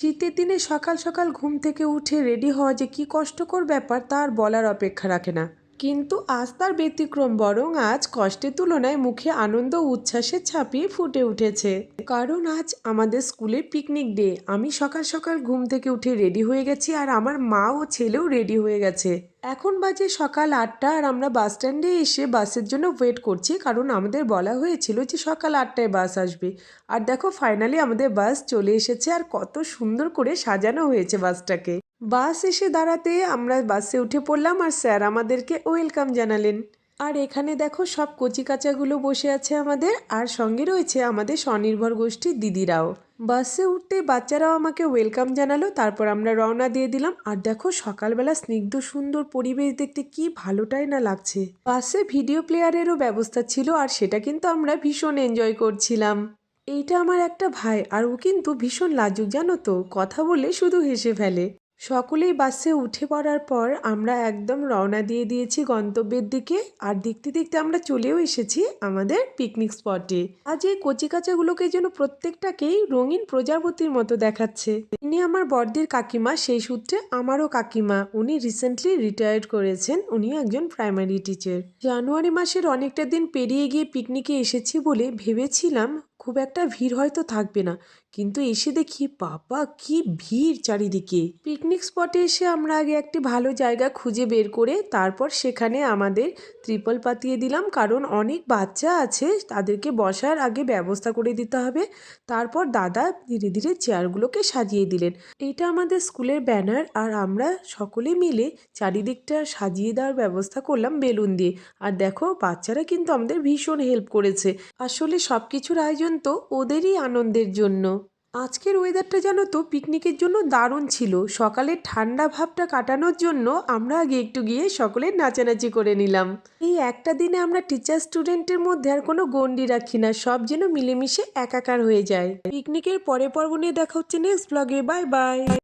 শীতের দিনে সকাল সকাল ঘুম থেকে উঠে রেডি হওয়া যে কি কষ্টকর ব্যাপার তা আর বলার অপেক্ষা রাখে না। কিন্তু আজ তার ব্যতিক্রম বরং আজ কষ্টের তুলনায় মুখে আনন্দ উচ্ছ্বাসে ছাপিয়ে ফুটে উঠেছে। কারণ আজ আমাদের স্কুলে পিকনিক ডে। আমি সকাল সকাল ঘুম থেকে উঠে রেডি হয়ে গেছি আর আমার মা ও ছেলেও রেডি হয়ে গেছে। এখন বাজে সকাল আটটা আর আমরা বাস স্ট্যান্ডে এসে বাসের জন্য ওয়েট করছি কারণ আমাদের বলা হয়েছিল যে সকাল আটটায় বাস আসবে। আর দেখো, ফাইনালি আমাদের বাস চলে এসেছে আর কত সুন্দর করে সাজানো হয়েছে বাসটাকে। বাস এসে দাঁড়াতে আমরা বাসে উঠে পড়লাম আর স্যার আমাদেরকে ওয়েলকাম জানালেন। আর এখানে দেখো সব কচি কাচাগুলো বসে আছে আমাদের আর সঙ্গে রয়েছে আমাদের স্বনির্ভর গোষ্ঠীর দিদিরাও। বাসে উঠতে বাচ্চারাও আমাকে ওয়েলকাম জানালো, তারপর আমরা রওনা দিয়ে দিলাম। আর দেখো সকালবেলা স্নিগ্ধ সুন্দর পরিবেশ দেখতে কি ভালোটাই না লাগছে। বাসে ভিডিও প্লেয়ারেরও ব্যবস্থা ছিল আর সেটা কিন্তু আমরা ভীষণ এনজয় করছিলাম। এইটা আমার একটা ভাই, আর ও কিন্তু ভীষণ লাজুক জানো তো, কথা বলে শুধু হেসে ফেলে। সকলেই বাসে উঠে পড়ার পর আমরা একদম রওনা দিয়ে দিয়েছি গন্তব্যের দিকে। আর দেখতে দেখতে আমরা চলেও এসেছি আমাদের পিকনিক স্পটে আজ এই কচিকাচাগুলোকে যেন প্রত্যেকটাকেই রঙিন প্রজাপতির মতো দেখাচ্ছে। ইনি আমার বড়দির কাকিমা, সেই সূত্রে আমারও কাকিমা। উনি রিসেন্টলি রিটায়ার্ড করেছেন। উনি একজন প্রাইমারি টিচার জানুয়ারি মাসের অনেকটা দিন পেরিয়ে গিয়ে পিকনিকে এসেছি বলে ভেবেছিলাম খুব একটা ভিড় হয়তো থাকবে না। কিন্তু এসে দেখি, বাবা, কি ভিড় চারিদিকে। পিকনিক স্পটে এসে আমরা আগে একটি ভালো জায়গা খুঁজে বের করে তারপর সেখানে আমাদের ত্রিপল পাতিয়ে দিলাম। কারণ অনেক বাচ্চা আছে, তাদেরকে বসার আগে ব্যবস্থা করে দিতে হবে। তারপর দাদা ধীরে ধীরে চেয়ারগুলোকে সাজিয়ে দিলেন। এটা আমাদের স্কুলের ব্যানার আর আমরা সকলে মিলে চারিদিকটা সাজিয়ে দেওয়ার ব্যবস্থা করলাম বেলুন দিয়ে। আর দেখো, বাচ্চারা কিন্তু আমাদের ভীষণ হেল্প করেছে। আসলে সব কিছুর আয়োজন তো ওদেরই আনন্দের জন্য। আজকের ওয়েদারটা জানো তো পিকনিকের জন্য দারুণ ছিল। সকালে ঠান্ডা ভাবটা কাটানোর জন্য আমরা আগে একটু গিয়ে সকলে নাচানাচি করে নিলাম। এই একটা দিনে আমরা টিচার স্টুডেন্টের মধ্যে আর কোনো গন্ডি রাখি না, সব যেন মিলেমিশে একাকার হয়ে যায়। পিকনিকের পরে পর্ব নিয়ে দেখা হচ্ছে নেক্সট ব্লগে বাই বাই